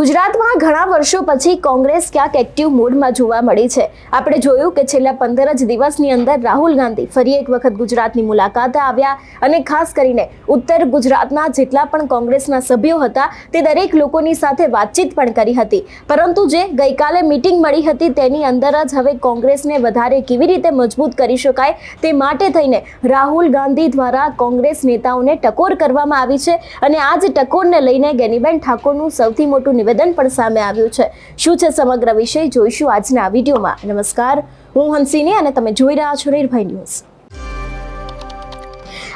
ગુજરાતમાં ઘણા વર્ષો પછી કોંગ્રેસ ક્યાંક એક્ટિવ મોડમાં જોવા મળી છે. આપણે જોયું કે છેલ્લા પંદર જ દિવસની અંદર રાહુલ ગાંધી ફરી એક વખત ગુજરાતની મુલાકાતે આવ્યા અને ખાસ કરીને ઉત્તર ગુજરાતના જેટલા પણ કોંગ્રેસના સભ્યો હતા તે દરેક લોકોની સાથે વાતચીત પણ કરી હતી. પરંતુ જે ગઈકાલે મીટિંગ મળી હતી તેની અંદર જ હવે કોંગ્રેસને વધારે કેવી રીતે મજબૂત કરી શકાય તે માટે થઈને રાહુલ ગાંધી દ્વારા કોંગ્રેસ નેતાઓને ટકોર કરવામાં આવી છે અને આ જ ટકોરને લઈને ગેનીબેન ઠાકોરનું સૌથી મોટું નિવેદન પણ સામે આવ્યું છે. શું છે સમગ્ર વિષય? જોઈશું આજના વિડીયોમાં. નમસ્કાર. હું હંસિની અને તમે જોઈ રહ્યા છો નિર્ભય ન્યૂઝ.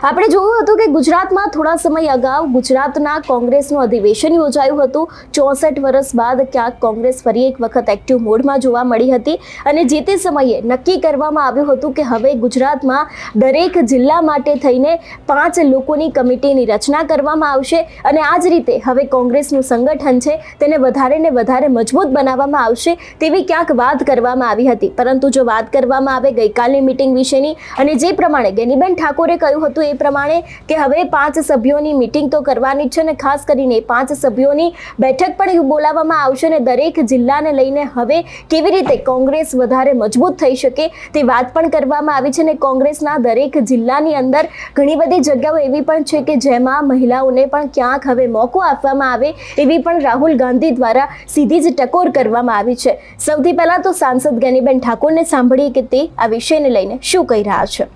આપણે જોયું હતું કે ગુજરાતમાં થોડા સમય અગાઉ ગુજરાતના કોંગ્રેસનું અધિવેશન યોજાયું હતું. ચોસઠ વર્ષ બાદ ક્યાંક કોંગ્રેસ ફરી એક વખત એક્ટિવ મોડમાં જોવા મળી હતી અને જે તે સમયે નક્કી કરવામાં આવ્યું હતું કે હવે ગુજરાતમાં દરેક જિલ્લા માટે થઈને પાંચ લોકોની કમિટીની રચના કરવામાં આવશે અને આ જ રીતે હવે કોંગ્રેસનું સંગઠન છે તેને વધારે ને વધારે મજબૂત બનાવવામાં આવશે તેવી ક્યાંક વાત કરવામાં આવી હતી. પરંતુ જો વાત કરવામાં આવે ગઈકાલની મિટિંગ વિશેની અને જે પ્રમાણે ગેનીબેન ઠાકોરે કહ્યું હતું એ પ્રમાણે કે હવે પાંચ સભ્યોની મિટિંગ તો કરવાની છે અને ખાસ કરીને પાંચ સભ્યોની બેઠક પણ બોલાવવામાં આવશે અને દરેક જિલ્લાને લઈને હવે કેવી રીતે કોંગ્રેસ વધારે મજબૂત થઈ શકે તે વાત પણ કરવામાં આવી છે અને કોંગ્રેસના દરેક જિલ્લાની અંદર ઘણી બધી જગ્યાઓ એવી પણ છે કે જેમાં મહિલાઓને પણ ક્યાંક હવે મોકો આપવામાં આવે એવી પણ રાહુલ ગાંધી દ્વારા સીધી જ ટકોર કરવામાં આવી છે. સૌથી પહેલાં તો સાંસદ ગેનીબેન ઠાકોરને સાંભળીએ કે તે આ વિષયને લઈને શું કહી રહ્યા છે.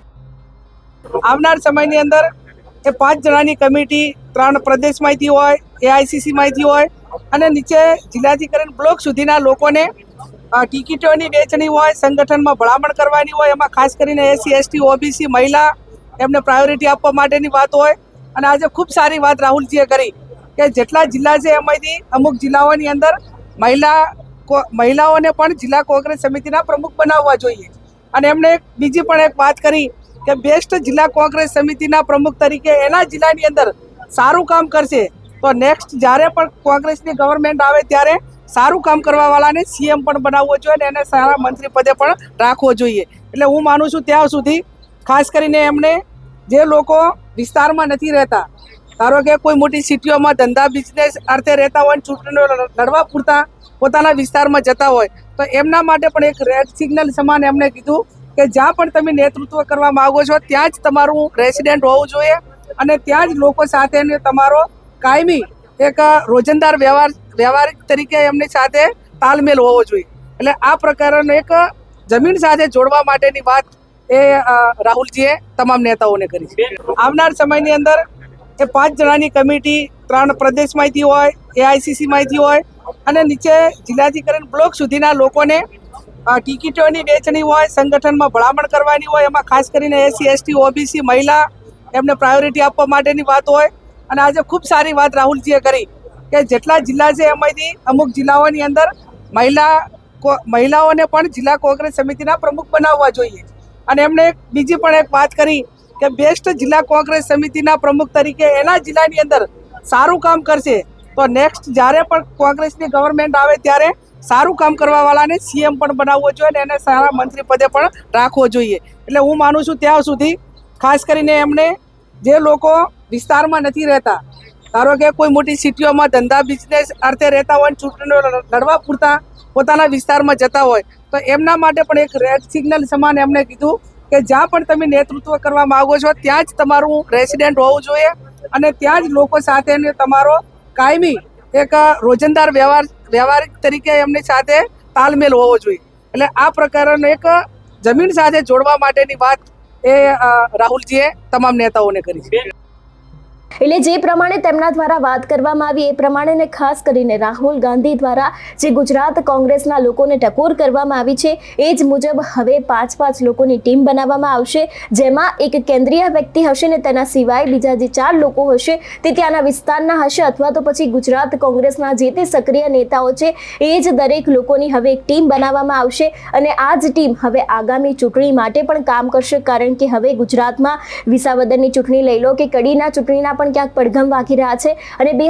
આવનાર સમયની અંદર એ પાંચ જણાની કમિટી, ત્રણ પ્રદેશમાંથી હોય એઆઈસીસીમાંથી હોય અને નીચે જિલ્લાથી કરીને બ્લોક સુધીના લોકોને ટિકિટોની વેચણી હોય, સંગઠનમાં ભલામણ કરવાની હોય, એમાં ખાસ કરીને એસસી, એસટી, ઓબીસી, મહિલા એમને પ્રાયોરિટી આપવા માટેની વાત હોય. અને આજે ખૂબ સારી વાત રાહુલજીએ કરી કે જેટલા જિલ્લા છે એમાંથી અમુક જિલ્લાઓની અંદર મહિલા મહિલાઓને પણ જિલ્લા કોંગ્રેસ સમિતિના પ્રમુખ બનાવવા જોઈએ. અને એમણે બીજી પણ એક વાત કરી કે બેસ્ટ જિલ્લા કોંગ્રેસ સમિતિના પ્રમુખ તરીકે એના જિલ્લાની અંદર સારું કામ કરશે. તો નેક્સ્ટ જ્યારે પણ કોંગ્રેસની ગવર્મેન્ટ આવે ત્યારે સારું કામ કરવાવાળાને સીએમ પણ બનાવવો જોઈએ અને એને સારા મંત્રી પદે પણ રાખવો જોઈએ. એટલે હું માનું છું ત્યાં સુધી ખાસ કરીને એમને જે લોકો વિસ્તારમાં નથી રહેતા, ધારો કે કોઈ મોટી સિટીઓમાં ધંધા બિઝનેસ અર્થે રહેતા હોય ચૂંટણીઓ લડ- લડવા પૂરતા પોતાના વિસ્તારમાં જતા હોય, તો એમના માટે પણ એક રેડ સિગ્નલ સમાન એમણે કીધું કે જ્યાં પણ તમે નેતૃત્વ કરવા માંગો છો, ત્યાં જ તમારું રેસિડેન્ટ હોવું જોઈએ અને ત્યાં જ લોકો સાથેને તમારો કાયમી એક રોજંદાર વ્યવહાર, વ્યવહારિક તરીકે એમની સાથે તાલમેલ હોવો જોઈએ. એટલે આ પ્રકારનો એક જમીન સાથે જોડવા માટેની વાત એ રાહુલજીએ તમામ નેતાઓને કરી છે. આવનાર સમયની અંદર એ પાંચ જણાની કમિટી, ત્રણ પ્રદેશમાંથી હોય એઆઈસીસીમાંથી હોય અને નીચે જિલ્લાથી કરીને બ્લોક સુધીના લોકોને ટિકિટોની વેચણી હોય, સંગઠનમાં ભલામણ કરવાની હોય, એમાં ખાસ કરીને એસસી, એસટી, ઓબીસી, મહિલા, એમને પ્રાયોરિટી આપવા માટેની વાત હોય. અને આજે ખૂબ સારી વાત રાહુલજીએ કરી કે જેટલા જિલ્લા છે એમાંથી અમુક જિલ્લાઓની અંદર મહિલા મહિલાઓને પણ જિલ્લા કોંગ્રેસ સમિતિના પ્રમુખ બનાવવા જોઈએ. અને એમણે બીજી પણ એક વાત કરી કે બેસ્ટ જિલ્લા કોંગ્રેસ સમિતિના પ્રમુખ તરીકે એના જિલ્લાની અંદર સારું કામ કરશે. તો નેક્સ્ટ જ્યારે પણ કોંગ્રેસની ગવર્મેન્ટ આવે ત્યારે સારું કામ કરવાવાળાને સીએમ પણ બનાવવો જોઈએ અને એને સારા મંત્રી પદે પણ રાખવો જોઈએ. એટલે હું માનું છું ત્યાં સુધી ખાસ કરીને એમને જે લોકો વિસ્તારમાં નથી રહેતા, ધારો કે કોઈ મોટી સિટીઓમાં ધંધા બિઝનેસ અર્થે રહેતા હોય ચૂંટણીઓ લડ- લડવા પૂરતા પોતાના વિસ્તારમાં જતા હોય, તો એમના માટે પણ એક રેડ સિગ્નલ સમાન એમણે કીધું કે જ્યાં પણ તમે નેતૃત્વ કરવા માગો છો, ત્યાં જ તમારું રેસિડેન્ટ હોવું જોઈએ અને ત્યાં જ લોકો સાથે તમારો કાયમી એક રોજંદાર વ્યવહાર વ્યવહારિક તરીકે એમની સાથે તાલમેલ હોવો જોઈએ. એટલે આ પ્રકારનો એક જમીન સાથે જોડવા માટેની વાત એ રાહુલજીએ તમામ નેતાઓને કરી છે. એટલે જે પ્રમાણે તેમના દ્વારા વાત કરવામાં આવી, એ પ્રમાણે ને ખાસ કરીને રાહુલ ગાંધી દ્વારા જે ગુજરાત કોંગ્રેસના લોકોને ટકોર કરવામાં આવી છે, એ જ મુજબ હવે પાંચ પાંચ લોકોની ટીમ બનાવવામાં આવશે, જેમાં એક કેન્દ્રીય વ્યક્તિ હશે ને તેના સિવાય બીજા જે ચાર લોકો હશે, તે ત્યાંના વિસ્તારના હશે અથવા તો પછી ગુજરાત કોંગ્રેસના જે તે સક્રિય નેતાઓ છે, એ જ દરેક લોકોની હવે એક ટીમ બનાવવામાં આવશે અને આ જ ટીમ હવે આગામી ચૂંટણી માટે પણ કામ કરશે, કારણ કે હવે ગુજરાતમાં વિસાવદરની ચૂંટણી લઈ લો કે કડીના ચૂંટણીના પણ પણ ક્યાંક પડઘમ વાગી રહ્યા છે અને બે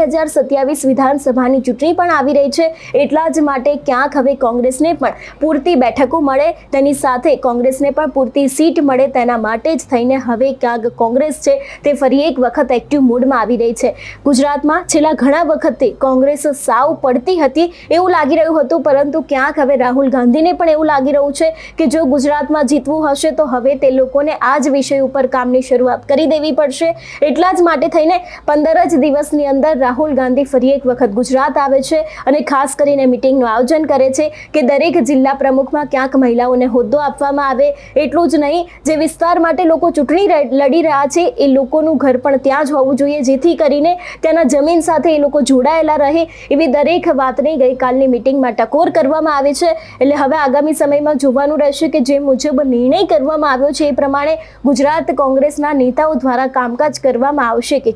વિધાનસભાની ચૂંટણી પણ આવી રહી છે. એટલા જ માટે ક્યાંક હવે કોંગ્રેસને પણ પૂરતી બેઠકો મળે, તેની સાથે કોંગ્રેસને પણ પૂરતી સીટ મળે તેના માટે જ થઈને હવે ક્યાંક કોંગ્રેસ છે તે ફરી એક વખત એક્ટિવ મૂડમાં આવી રહી છે. ગુજરાતમાં છેલ્લા ઘણા વખતથી કોંગ્રેસ સાવ પડતી હતી એવું લાગી રહ્યું હતું, પરંતુ ક્યાંક હવે રાહુલ ગાંધીને પણ એવું લાગી રહ્યું છે કે જો ગુજરાતમાં જીતવું હશે તો હવે તે લોકોને આ જ વિષય ઉપર કામની શરૂઆત કરી દેવી પડશે. એટલા જ માટે થઈને પંદર જ દિવસની અંદર રાહુલ ગાંધી ફરી એક વખત ગુજરાત આવે છે અને ખાસ કરીને મિટિંગનું આયોજન કરે છે કે દરેક જિલ્લા પ્રમુખમાં ક્યાંક મહિલાઓને હોદ્દો આપવામાં આવે એટલું જ નહીં, જે વિસ્તાર માટે લોકો ચૂંટણી લડી રહ્યા છે એ લોકોનું ઘર પણ ત્યાં જ હોવું જોઈએ, જેથી કરીને ત્યાંના જમીન સાથે એ લોકો જોડાયેલા રહે એવી દરેક વાતને ગઈકાલની મિટિંગમાં ટકોર કરવામાં આવી છે. એટલે હવે આગામી સમયમાં જોવાનું રહેશે કે જે મુજબ નિર્ણય કરવામાં આવ્યો છે એ પ્રમાણે ગુજરાત કોંગ્રેસના નેતાઓ દ્વારા કામકાજ કરવામાં આવશે કે